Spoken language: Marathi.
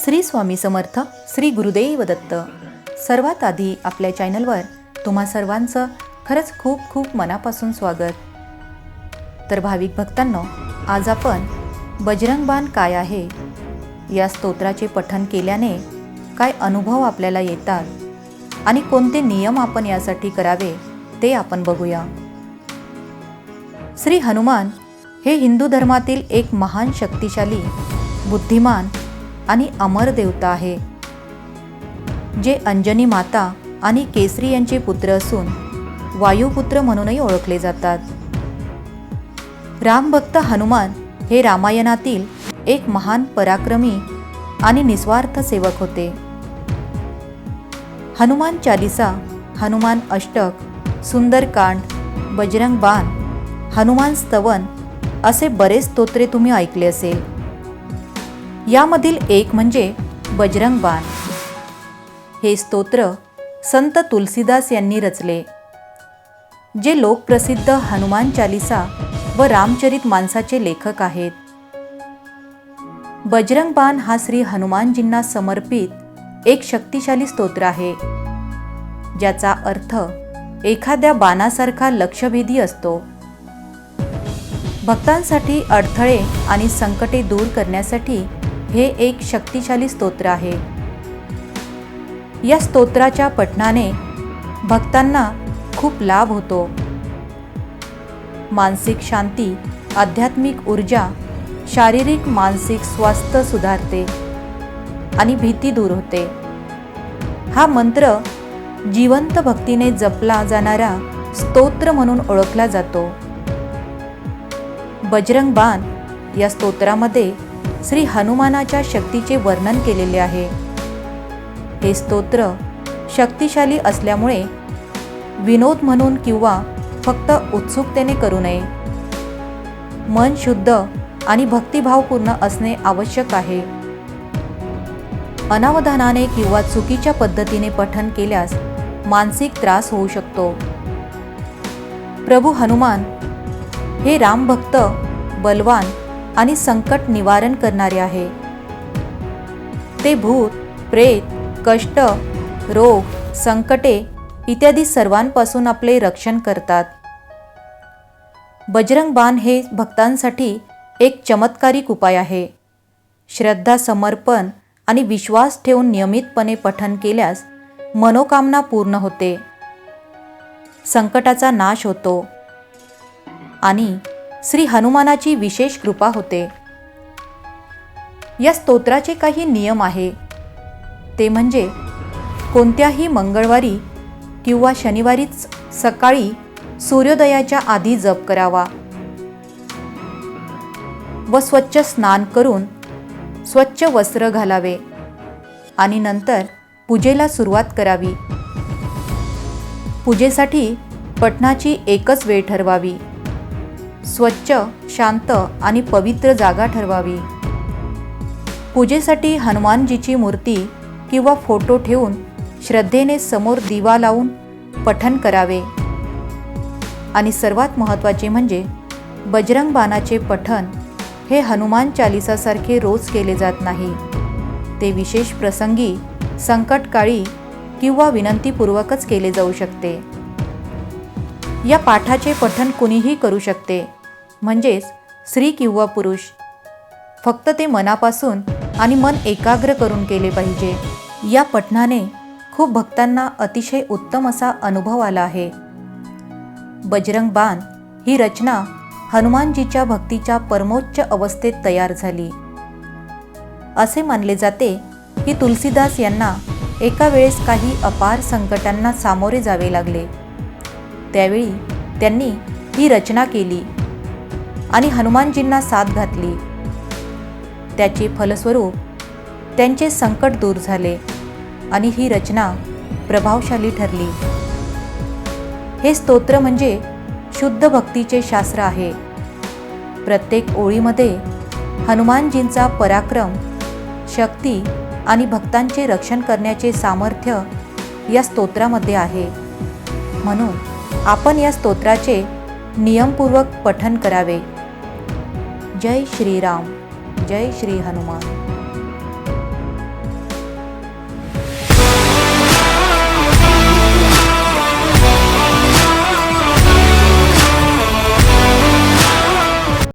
श्री स्वामी समर्थ श्री गुरुदेव दत्त. सर्वात आधी आपल्या चॅनलवर तुम्हा सर्वांचं खरंच खूप खूप मनापासून स्वागत. तर भाविक भक्तांनो आज आपण बजरंग बाण काय आहे या स्तोत्राचे पठन केल्याने काय अनुभव आपल्याला येतात आणि कोणते नियम आपण यासाठी करावे ते आपण बघूया. श्री हनुमान हे हिंदू धर्मातील एक महान शक्तिशाली बुद्धिमान आणि अमर देवता आहे. जे अंजनी माता आणि केसरी यांचे पुत्र असून वायुपुत्र म्हणूनही ओळखले जातात. रामभक्त हनुमान हे रामायणातील एक महान पराक्रमी आणि निस्वार्थ सेवक होते. हनुमान चालिसा हनुमान अष्टक सुंदरकांड बजरंग बाण हनुमान स्तवन असे बरेच स्तोत्रे तुम्ही ऐकले असेल. यामधील एक म्हणजे बजरंग बाण हे स्तोत्र संत तुलसीदास यांनी रचले जे लोकप्रसिद्ध हनुमान चालिसा व रामचरित माणसाचे लेखक आहेत. बजरंग बाण हा श्री हनुमानजींना समर्पित एक शक्तिशाली स्तोत्र आहे ज्याचा अर्थ एखाद्या बाणासारखा लक्षभेदी असतो. भक्तांसाठी अडथळे आणि संकटे दूर करण्यासाठी हे एक शक्तिशाली स्तोत्र आहे. या स्तोत्राच्या पठणाने भक्तांना खूप लाभ होतो. मानसिक शांती आध्यात्मिक ऊर्जा शारीरिक मानसिक स्वास्थ्य सुधारते आणि भीती दूर होते. हा मंत्र जिवंत भक्तीने जपला जाणारा स्तोत्र म्हणून ओळखला जातो. बजरंग बाण या स्तोत्रामध्ये श्री हनुमानाच्या शक्तीचे वर्णन केलेले आहे. हे स्तोत्र शक्तिशाली असल्यामुळे विनोद म्हणून किंवा फक्त उत्सुकतेने करू नये. मन शुद्ध आणि भक्तिभावपूर्ण असणे आवश्यक आहे. अनावधानाने किंवा चुकीच्या पद्धतीने पठन केल्यास मानसिक त्रास होऊ शकतो. प्रभू हनुमान हे रामभक्त बलवान आणि संकट निवारण करणारे आहे. ते भूत प्रेत कष्ट रोग संकटे इत्यादी सर्वांपासून आपले रक्षण करतात. बजरंग बाण हे भक्तांसाठी एक चमत्कारिक उपाय आहे. श्रद्धा समर्पण आणि विश्वास ठेवून नियमितपणे पठन केल्यास मनोकामना पूर्ण होते. संकटाचा नाश होतो. आणि श्री हनुमानाची विशेष कृपा होते. या स्तोत्राचे काही नियम आहे. ते म्हणजे कोणत्याही मंगळवारी किंवा शनिवारीच सकाळी सूर्योदयाच्या आधी जप करावा. व स्वच्छ स्नान करून स्वच्छ वस्त्र घालावे आणि नंतर पूजेला सुरुवात करावी. पूजेसाठी पठणाची एकच वेळ ठरवावी. स्वच्छ शांत आणि पवित्र जागा ठरवावी. पूजेसाठी हनुमानजीची मूर्ती किंवा फोटो ठेवून श्रद्धेने समोर दिवा लावून पठन करावे. आणि सर्वात महत्त्वाचे म्हणजे बजरंग बाणाचे पठन हे हनुमान चालिसासारखे रोज केले जात नाही. ते विशेष प्रसंगी संकटकाळी किंवा विनंतीपूर्वकच केले जाऊ शकते. या पाठाचे पठन कुणीही करू शकते. म्हणजेच स्त्री किंवा पुरुष. फक्त ते मनापासून आणि मन एकाग्र करून केले पाहिजे. या पठणाने खूप भक्तांना अतिशय उत्तम असा अनुभव आला आहे. बजरंग बाण ही रचना हनुमानजीच्या भक्तीच्या परमोच्च अवस्थेत तयार झाली. असे मानले जाते की तुलसीदास यांना एका वेळेस काही अपार संकटांना सामोरे जावे लागले. त्यावेळी त्यांनी ही रचना केली आणि हनुमानजींना साथ घातली. त्याचे फलस्वरूप त्यांचे संकट दूर झाले आणि ही रचना प्रभावशाली ठरली. हे स्तोत्र म्हणजे शुद्ध भक्तीचे शास्त्र आहे. प्रत्येक ओळीमध्ये हनुमानजींचा पराक्रम शक्ती आणि भक्तांचे रक्षण करण्याचे सामर्थ्य या स्तोत्रामध्ये आहे. म्हणून आपण या स्तोत्राचे नियमपूर्वक पठन करावे. जय श्रीराम जय श्री हनुमान.